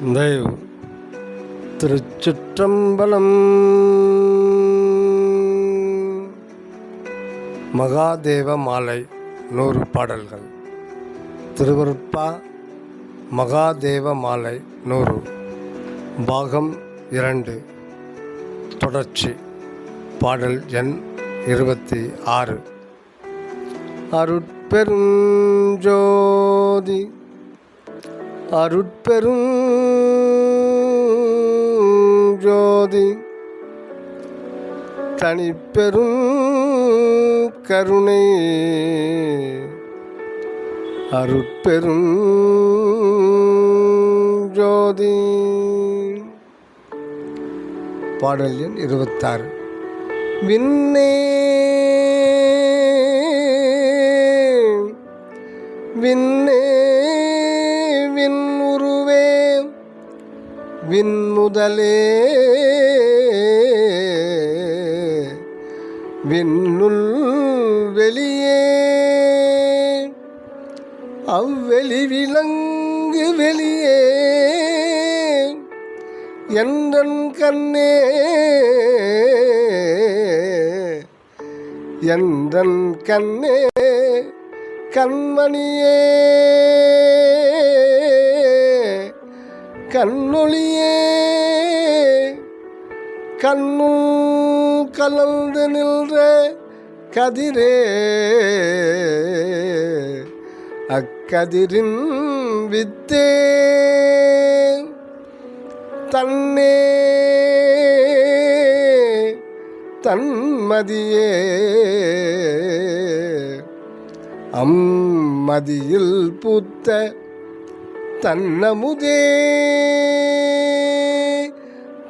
தயவு திருச்சிற்றம்பலம். மகாதேவ மாலை நூறு பாடல்கள். திருவருட்பா மகாதேவ மாலை நூறு. பாகம் இரண்டு. தொடர்ச்சி. பாடல் எண் இருபத்தி ஆறு. அருட்பெருஞ்சோதி அருட்பெரும் ஜோதி தனிப்பெரும் கருணை. அருட்பெரும் ஜோதி. பாடல் எண் இருபத்தாறு. விண்ணே விண்ணே. விண் முதலே. விண்ணுள் வெளியே. அவ்வெளி விலங்கு வெளியே. என்றன் கண்ணே. எந்தன் கண்ணே கண்மணியே. கண்ணொளியே கண்ணும் கலந்து நின்ற கதிரே அக்கதிரின் வித்தே. தன்னே தன்மதியே அம்மதியில் பூத்த தன்னமுதே.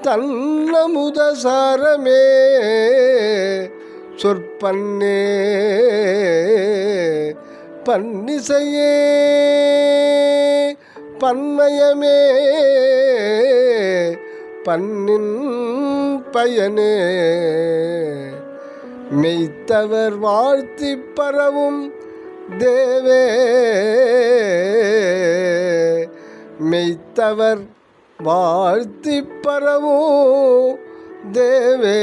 தன்னமுத சாரமே. சொற்பன்னே பன்னிசையே. பன்மயமே. பன்னின் பயனே. மெய்த்தவர் வாழ்த்தி பரவும் தேவே. மெய்த்தவர் வாழ்த்தி பரவும் தேவே.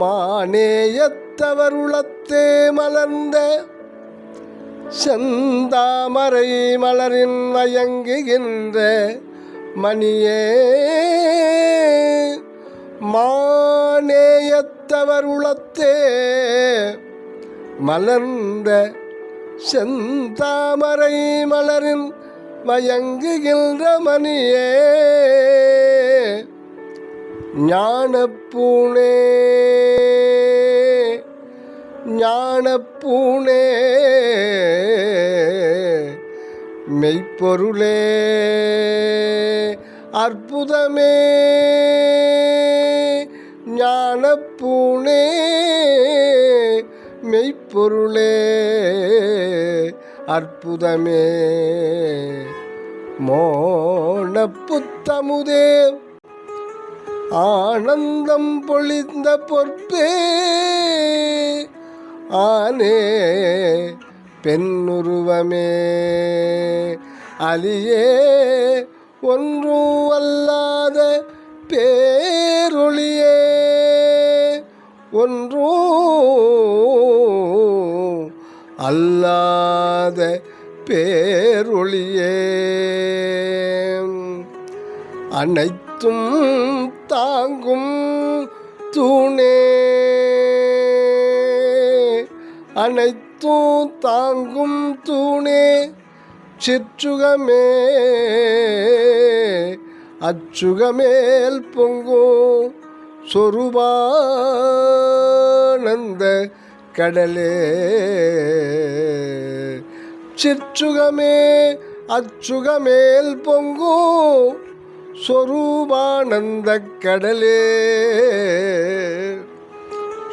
மானேயத்தவர் உளத்தே மலர்ந்த செந்தாமரை மலரின் மயங்குகின்ற மணியே. மானேயத்தவர் உளத்தே மலர்ந்த செந்தாமரை மலரின் மயங்குகின்ற மணியே. ஞானப்பூனே ஞானப்பூனே மெய்ப்பொருளே அற்புதமே. ஞான பூனே மெய்ப்பொருளே அற்புதமே. மோன புத்தமுதே. ஆனந்தம் பொழிந்த பொற்பே. ஆனே பெண்ணுருவமே. அலியே ஒன்றும் அல்லாத பேரொளியே ஒன்றோ அல்லாத பேரொளியே அனைத்தும் தாங்கும் தூணே. அனைத்தும் தாங்கும் தூணே. சிற்றுகமே அச்சுகமேல் பொங்கும். சொருபானந்த கடலே. சிற்றுகமே அச்சுகமேல் பொங்கும் சொரூபானந்த கடலே.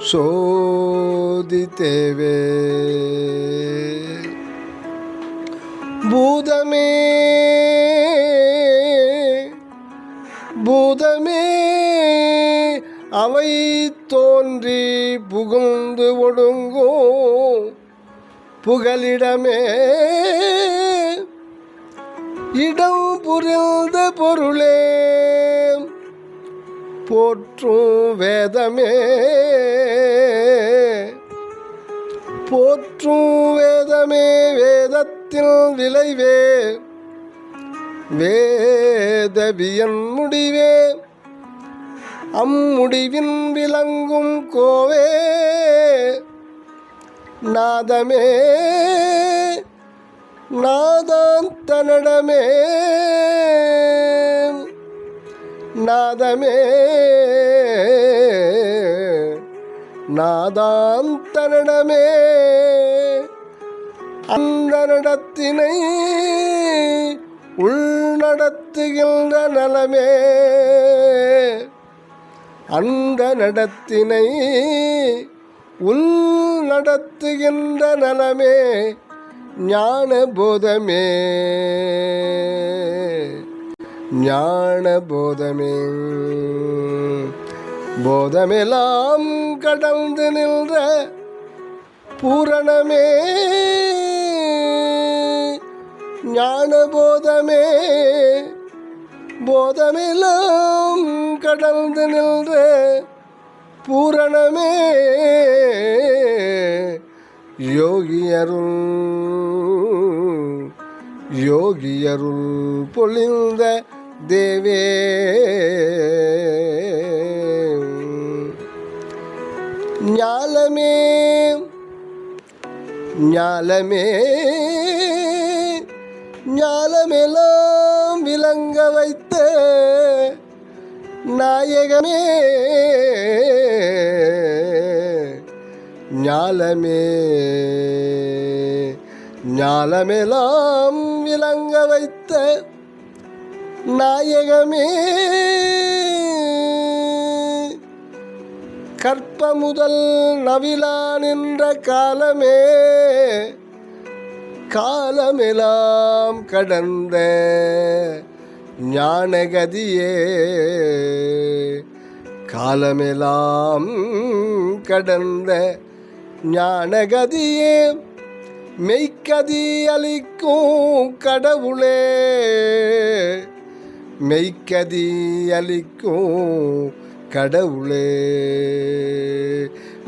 சோதி தேவே. பூதமே பூதமே அவை தோன்றி புகுந்து ஒடுங்கோ. புகலிடமே. இடம் புரிந்த பொருளே. போற்றும் வேதமே. போற்றும் வேதமே வேதத்தில் விளைவே. வேதவியன் முடிவே. அம்முடிவின் விளங்கும் கோவே நாதமே நாதாந்தனடமே. நாதமே நாதாந்தனடமே. அந்த நடத்தினை உள்நடத்துகின்ற நலமே. அந்த நடத்தினை உள் நடத்துகின்ற நலமே ஞான போதமே ஞான போதமே போதமெல்லாம் கடந்து நின்ற பூரணமே. ஞான போதமே போதமெல்லாம் கடந்து நின்ற பூரணமே. யோகியருள் யோகியருள் பொழிந்த தேவே. ஞாலமே ஞாலமே. ஞாலமெல்லாம் விளங்க வைத்த நாயகமே ஞாலமே ஞாலமெல்லாம் விளங்க வைத்த நாயகமே. கற்ப முதல் நவிலா நின்ற காலமே காலமெல்லாம் கடந்த ஞானகதியே. காலமெல்லாம் கடந்த ஞானகதியே. மெய்க்கதி அளிக்கும் கடவுளே. மெய்க்கதி அளிக்கும் கடவுளே.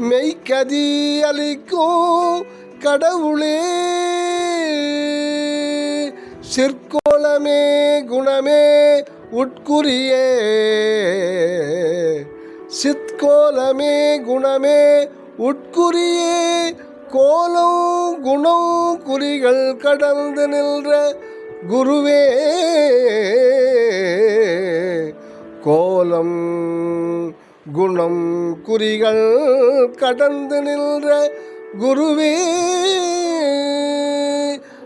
மெய்க்கதி அளிக்கும் கடவுளே சிற்கோலமே குணமே உட்குறியே. சிற்கோலமே குணமே உட்குரியே கோலம் குணம் குறிகள் கடந்து நின்ற குருவே. கோலம் குணம் குறிகள் கடந்து நின்ற குருவே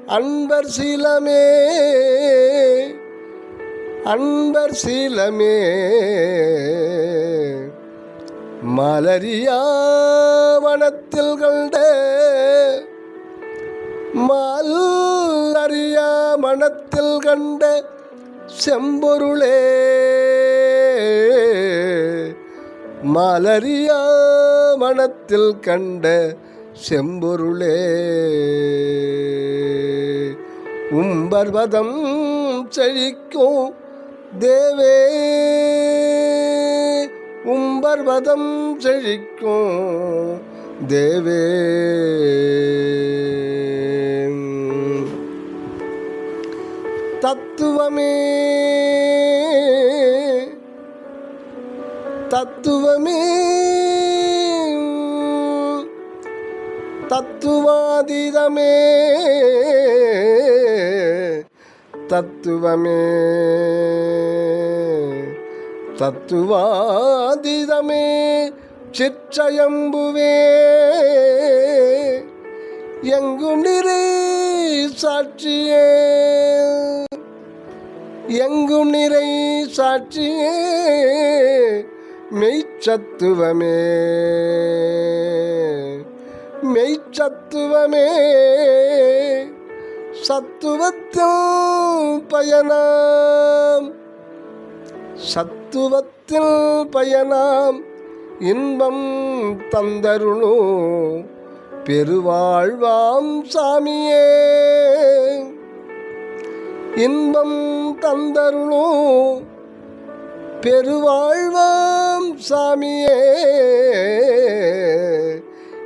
அன்பர் சீலமே அன்பர் சீலமே மலரியா வனத்தில் கண்ட மல்லறியா மனத்தில் கண்ட செம்பொருளே மலரியா மனத்தில் கண்ட செம்பொருளே. உம்பர்வதம் செழிக்கும் தேவே. உம்பர்வதம் செழிக்கும் தேவே. தத்துவமே. தத்துவமே. தத்துவாதீதமே. தத்துவமே. தத்துவாதீதமே. சிற்றயம்புவே எங்கும் நிறை சாட்சியே. எங்கும் நிறை சாட்சியே. மெய்ச்சத்துவமே. மெய்ச்சத்துவமே. சத்துவத்தில் பயனாம். சத்துவத்தில் பயனாம் இன்பம் தந்தருணோ பெருவாழ்வாம் சாமியே. இன்பம் தந்தருணோ பெருவாழ்வாம் சாமியே.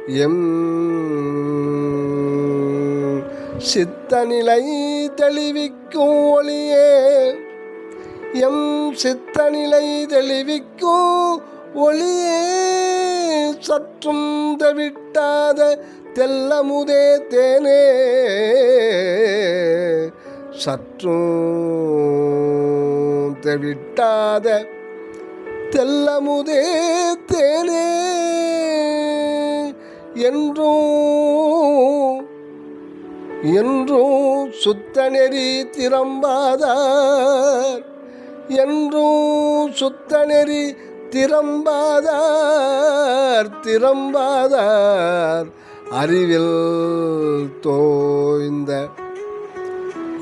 எம் சித்தநிலை தெளிவிக்கும் ஒளியே. எம் சித்தநிலை தெளிவிக்கும் ஒளியே. சற்றும் தவிட்டாத தெல்லமுதே தேனே. சற்றும் தவிட்டாத தெல்லமுதே தேனே. என்றும் என்றும் சுத்த நெறி திறம்பாதார். என்றும் சுத்த நெறி திறம்பாதார் திறம்பாதார் அறிவில் தோய்ந்த.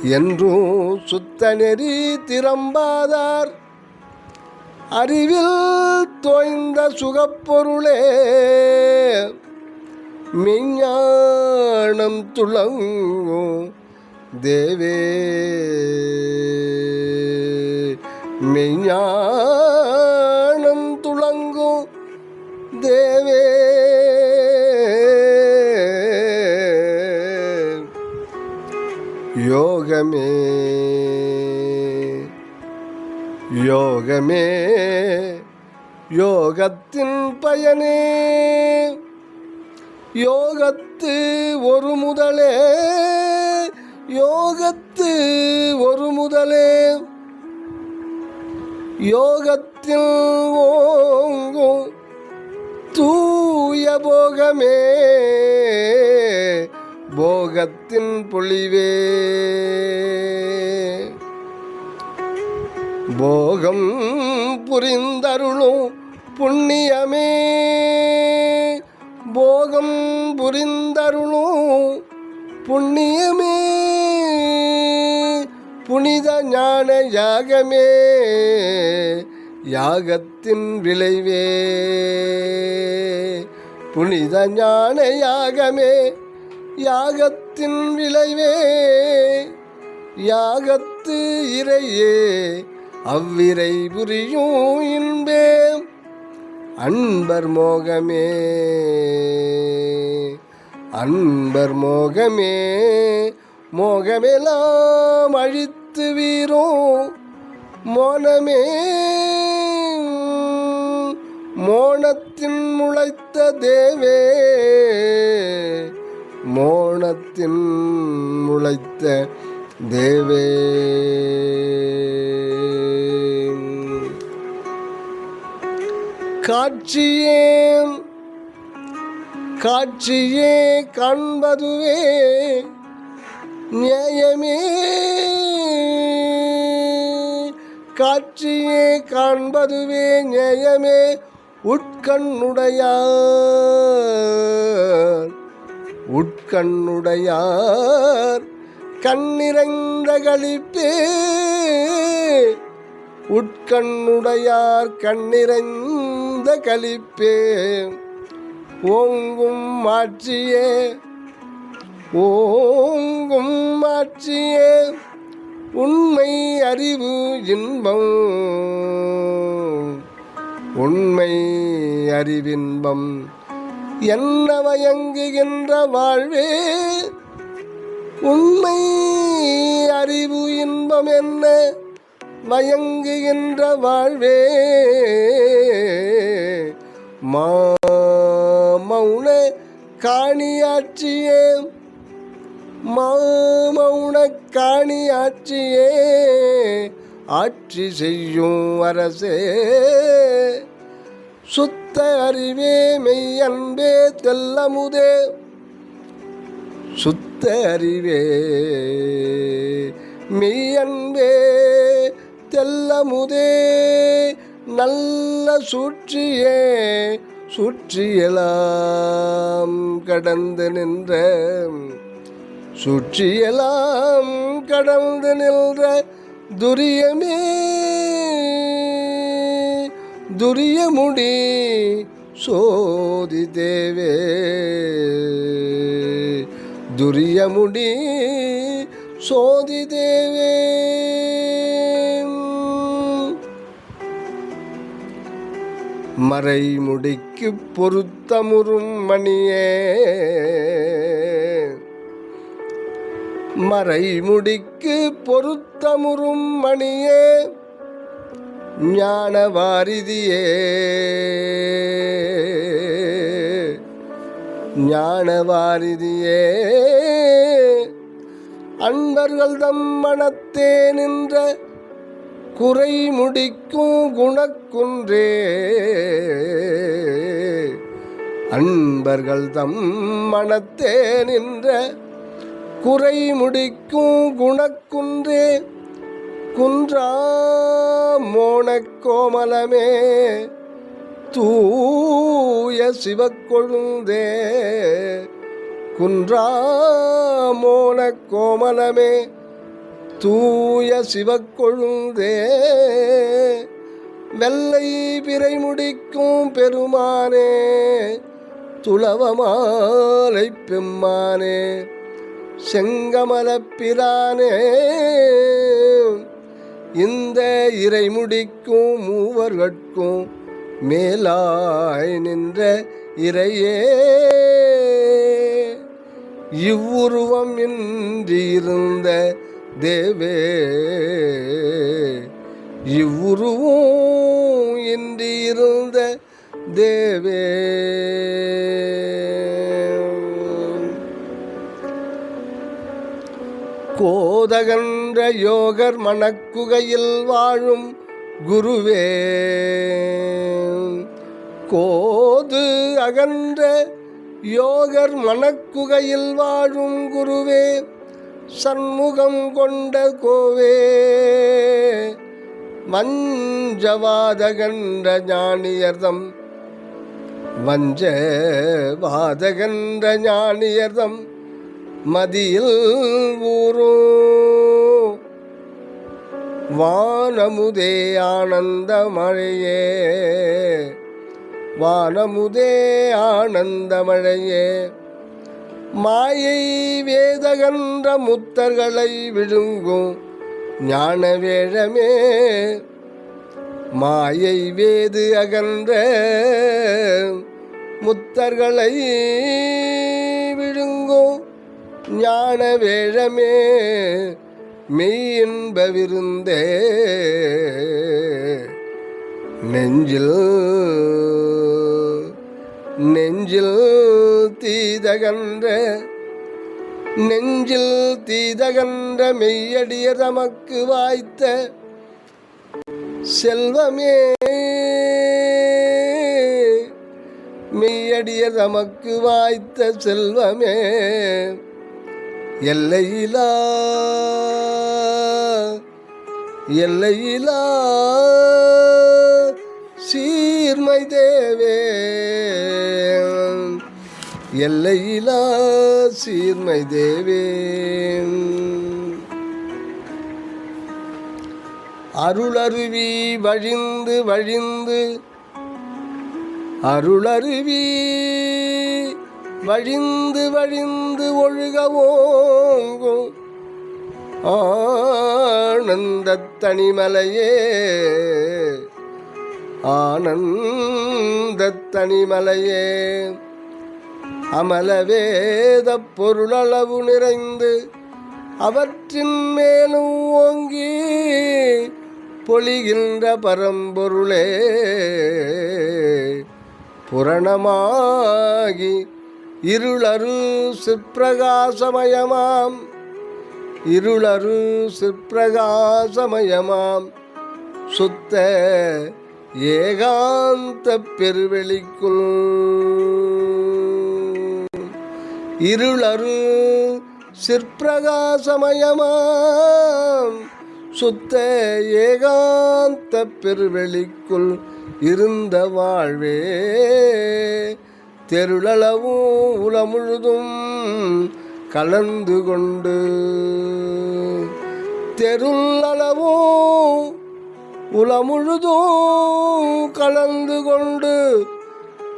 என்றும் சுத்த நெறி திறம்பாதார் அறிவில் தோய்ந்த சுகப்பொருளே. மெஞ்ஞானம் துளங்கும் தேவே. மெஞ்ஞானம் துளங்கும் தேவே. யோகமே. யோகமே. யோகத்தின் பயனே. யோகத்து ஒரு முதலே யோகத்து ஒரு முதலே. யோகத்தில் ஓங்கும் தூய போகமே போகத்தின் பொழிவே. போகம் புரிந்தருளும் புண்ணியமே. போகம் புரிந்தருளும் புண்ணியமே. புனித ஞான யாகமே. யாகத்தின் விளைவே. புனித ஞான யாகமே. யாகத்தின் விளைவே. யாகத்து இறையே. அவ்விரை புரியும் இன்பே. அன்பர் மோகமே அன்பர் மோகமே மோகமெல்லாம் அழித்து வீரோ மோனமே மோனத்தின் முளைத்த தேவே மோனத்தின் முளைத்த தேவே. காட்சியே காட்சியே காண்பதுவே நியாயமே. காட்சியே காண்பதுவே நியாயமே. உட்கண்ணுடையார். உட்கண்ணுடையார். கண்ணிறைந்த களிப்பே. உட்கண்ணுடையார் கண்ணிறைந்த களிப்பே ஓங்கும் ஆட்சியே ஓங்கும் ஆட்சியே உண்மை அறிவு இன்பம். உண்மை அறிவின்பம். என்ன வயங்குகின்ற வாழ்வே. உண்மை அறிவு இன்பம் என்ன? மயங்குகின்ற வாழ்வே. மௌன காணியாட்சியே மௌன காணியாட்சியே ஆட்சி செய்யும் அரசே. சுத்த அறிவே மெய்யன்பே தெல்லமுதே. சுத்த அறிவே மெய்யன்பே தெல்லமுதே. நல்ல சூழ்ச்சியே சுற்றியலாம் கடந்து நின்ற சுற்றியலாம் கடந்து நின்ற துரியமே. துரியமுடி சோதி தேவே. துரியமுடி சோதி தேவே. மறைமுடிக்கு பொருத்தமுறும் மணியே. மறைமுடிக்கு பொருத்தமுறும் மணியே. ஞான வாரிதியே. ஞான வாரிதியே. அன்பர்கள் தம் மனத்தே நின்ற குறை முடிக்கும் குணக்குன்றே. அன்பர்கள் தம் மனத்தே நின்ற குறை முடிக்கும் குணக்குன்றே. குன்றா மோனக்கோமலமே தூய சிவக்கொழுந்தே குன்றா மோனக்கோமலமே கோமலமே தூய சிவக்கொழுந்தே. வெள்ளை பிறை முடிக்கும் பெருமானே துளவமாலை பெம்மானே செங்கமலப்பிரானே இந்த இறை முடிக்கும் மூவர்கட்கும் மேலாய் நின்ற இறையே. இவ்வுருவம் இன்றி இருந்த தேவே இவ்வுருவும் இன்றி இருந்த தேவே. கோதகன்ற யோகர் மணக்குகையில் வாழும் குருவே கோது அகன்ற யோகர் மணக்குகையில் வாழும் குருவே சண்முகம் கொண்ட கோவே வஞ்சவாதகன்ற ஞானியர்தம். வஞ்ச வாதகன்ற ஞானியர்தம் மதியில் ஊரும் வானமுதே ஆனந்த மழையே வானமுதே ஆனந்த மழையே. மாயை வேதகன்ற முத்தர்களை விழுங்கும் ஞான வேழமே மாயை வேது அகன்ற முத்தர்களை விழுங்கும் ஞான வேழமே மெய்யின்ப விருந்தே. நெஞ்சில் நெஞ்சில் தீதகன்ற நெஞ்சில் தீதகன்ற மெய்யடிய தமக்கு வாய்த்த செல்வமே. மெய்யடிய தமக்கு வாய்த்த செல்வமே. எல்லையிலா எல்லையிலா சீர்மை தேவே. எல்லையிலா சீர்மை தேவே அருளருவி வழிந்து வழிந்து அருளருவி வழிந்து வழிந்து ஒழுகவோங்கும் ஆனந்த தனிமலையே. ஆனந்த தனிமலையே. அமலவேத பொருளளவு நிறைந்து அவற்றின் மேலும் ஓங்கி பொழிகின்ற பரம்பொருளே புரணமாகி இருளரு சிற்பிரகாசமயமாம். இருளரு சிற்பிரகாசமயமாம். சுத்த ஏகாந்த பெருவெளிக்குள் இருளரு சிற்பிரகாசமயமாம். சுத்த ஏகாந்த பெருவெளிக்குள் இருந்த வாழ்வே தெருளளவும் உலமுழுதும் கலந்து கொண்டு தெருளளவும் உலமுழுதும் கலந்து கொண்டு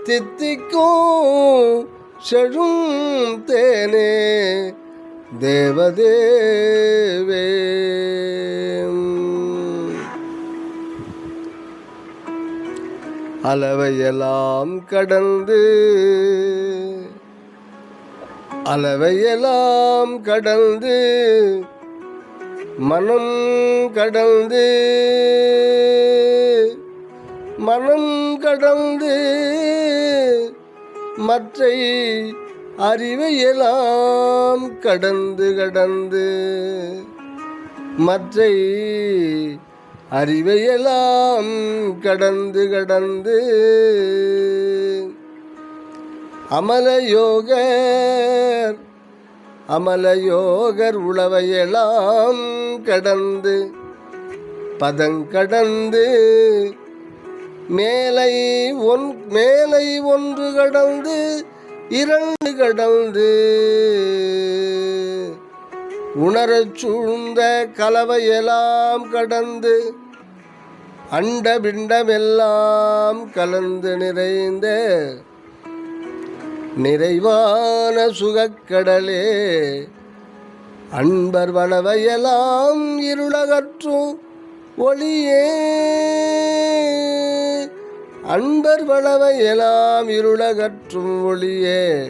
தித்திக்கும் செழும் தேனே தேவதேவே அளவையெல்லாம் கடந்து அளவையெல்லாம் கடந்து மனம் கடந்து மனம் கடந்து மற்றை அறிவையெல்லாம் கடந்து கடந்து மற்றை அறிவையெல்லாம் கடந்து கடந்து அமலயோகர் அமலயோகர் உளவையெல்லாம் கடந்து பதங்கடந்து மேலை ஒன் மேலை ஒன்று கடந்து இரண்டு கடந்து. உணரச் சூழ்ந்த கலவையெல்லாம் கடந்து அண்ட பிண்டமெல்லாம் கலந்து நிறைந்த நிறைவான சுகக்கடலே அன்பர் வனவையெல்லாம் இருளகற்றும் ஒளியே. அன்பர் வளவையெல்லாம் இருளகற்றும் ஒளியே.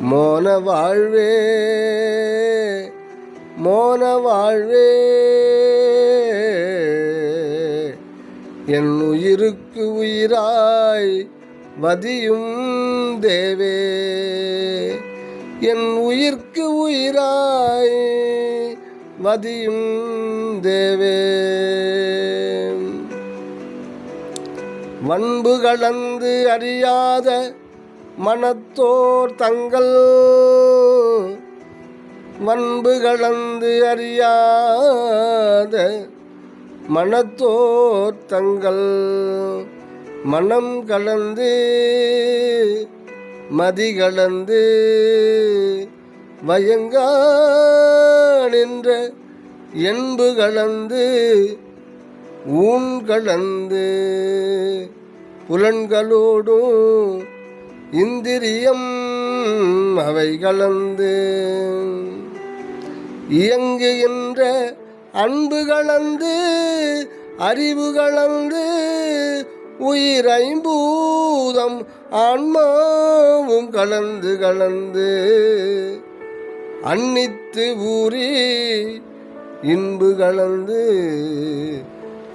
மோன வாழ்வே. மோன வாழ்வே. என் உயிருக்கு உயிராய் வதியும் தேவே. என் உயிர்க்கு உயிராய் மதியும் தேவே. வன்பு கலந்து அறியாத மனத்தோர் தங்கள். வன்பு கலந்து அறியாத மனத்தோர் தங்கள். மனம் கலந்து மதி கலந்து வயங்கா நின்ற என்பு கலந்து ஊன் கலந்து புலன்களோடும் இந்திரியம் அவை கலந்து. இயங்குகின்ற அன்பு கலந்து அறிவு கலந்து உயிர் ஐம்பூதம் ஆன்மாவும் கலந்து கலந்து. அன்னித்து ஊறி இன்பு கலந்து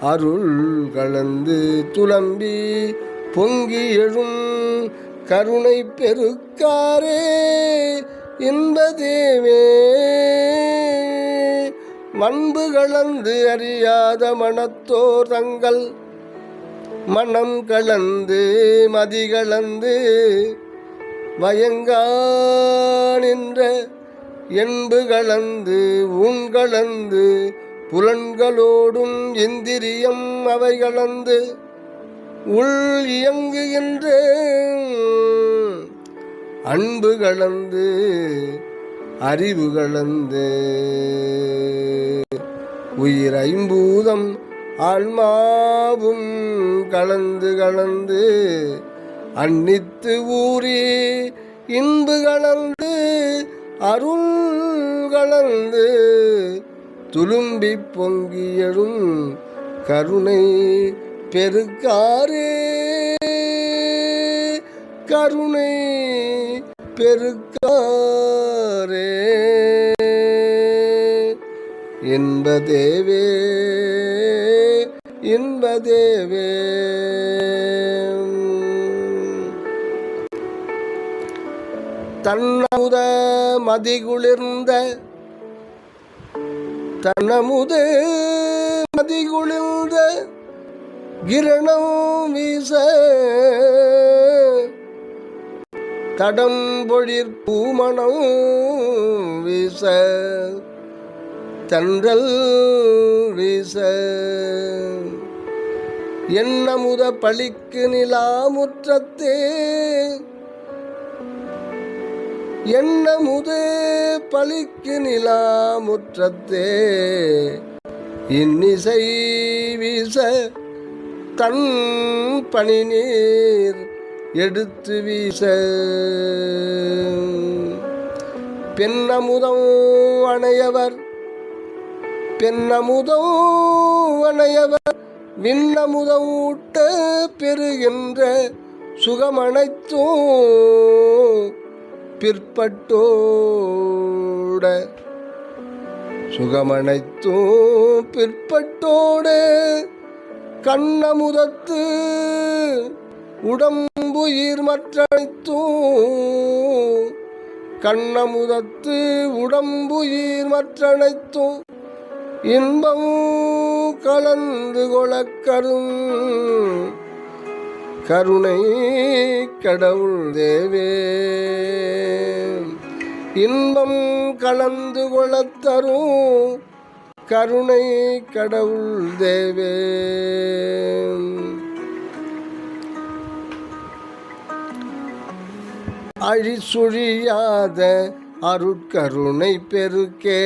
அருள் கலந்து துளம்பி பொங்கி எழும் கருணை பெருக்காரே இன்பதேவே மண்பு கலந்து அறியாத மனத்தோர் தங்கள் மனம் கலந்து மதி கலந்து பயங்கா நின்ற என்பு கலந்து உன் கலந்து புலன்களோடும் இந்திரியம் அவை கலந்து உள் இயங்குகின்ற அன்பு கலந்து அறிவு கலந்து. உயிர் ஐம்பூதம் ஆன்மாவும் கலந்து கலந்து அன்னித்து ஊறி இன்பு கலந்து அருள் கலந்து துளும்பி பொங்கி எழும் கருணை பெருக்காரே. கருணை பெருக்காரே. இன்பதேவே இன்பதேவே. தன் மதிகுளிர்ந்த தன்னமுத மதிகுளிர்ந்த கிரணம் வீச தடம் பொழிற் பூமணம் வீச தன்றல் வீச. எண்ணமுத பழிக்கு நிலாமுற்றத்தே எண்ணமுதே பழிக்கு நிலாமுற்றத்தே? இன்னிசை வீச தன் பணி நீர் எடுத்து வீச. பெண்ணமுதம் அணையவர் பெண்ணமுதம் அணையவர் விண்ணமுதம் ஊட்ட பெறுகின்ற சுகமனைத்தும் பிற்பட்டோட. சுகமனைத்தும் பிற்பட்டோட. கண்ணமுதத்து உடம்புயிர் மற்றனைத்தும். கண்ணமுதத்து உடம்புயிர் மற்றனைத்தும். இன்பமும் கலந்து கொளக்கரும். கருணை கடவுள் தேவே. இன்பம் கலந்து கொளத்தரும் கருணை கடவுள் தேவே. அழிசுழியாத அருட்கருணை பெருக்கே.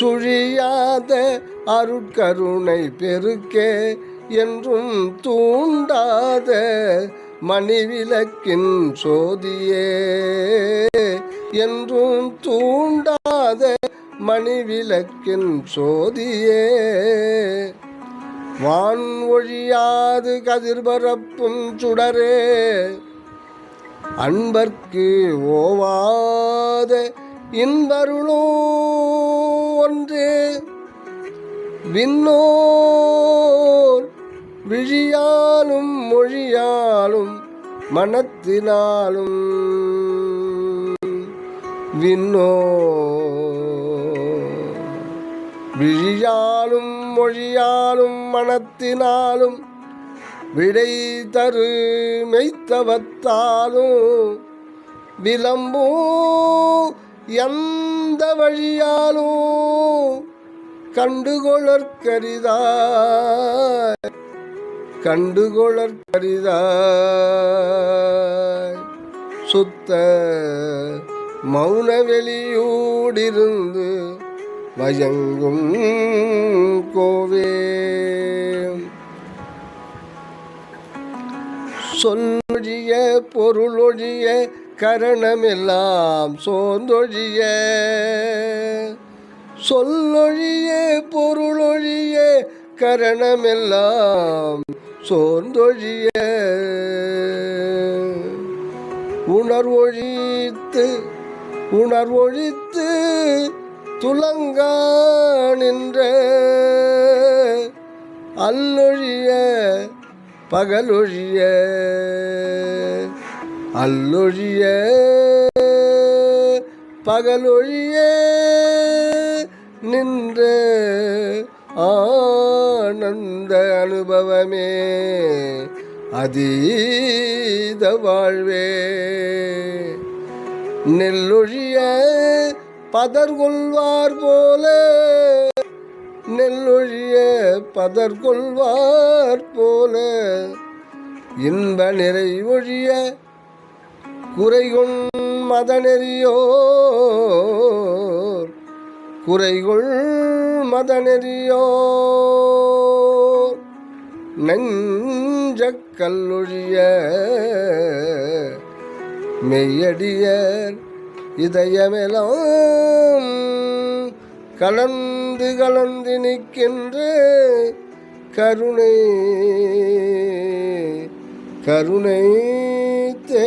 சுழியாத அருட்கருணை பெருக்கே. என்றும் தூண்டாத மணிவிளக்கின் சோதியே. என்றும் தூண்டாத மணிவிளக்கின் சோதியே. வான் ஒழியாது கதிர்பரப்பும் சுடரே. அன்பர்க்கு ஓவாத இன்பருளோ ஒன்று. விண்ணோ விழியாலும் மொழியாலும் மனத்தினாலும் விண்ணோ. விழியாலும் மொழியாலும் மனத்தினாலும் விடை தரு மெய்த்தவத்தாலும் விளம்பும் எந்த வழியாலும் கண்டுகொளற்கரிதாய். கண்டுகொளற்கரிதாய் சுத்த மௌன வெளியூடிருந்து வயங்கும் கோவே. சொல்லொழிய பொருளொழிய கரணமெல்லாம் சோந்தொழிய சொல்லொழிய பொருளொழிய கரணமெல்லாம் சோர்ந்தொழிய உணர்வொழித்து உணர்வொழித்து துலங்கா நின்ற அல்லொழிய பகலொழிய அல்லொழிய பகலொழிய நின்ற ஆனந்த அனுபவமே அதீத வாழ்வே. நெல்லொழிய பதர்கொள்வார் போல நெல்லொழிய பதர்கொள்வார் போல. இன்ப நிறை ஒழிய குறைகொண் மதநெறியோர் குறைகுள் மதநெறியோ. நெஞ்ச கல்லொழிய மெய்யடியர் இதயமெலாம் கலந்து கலந்து நிற்கின்ற கருணை கருணை தே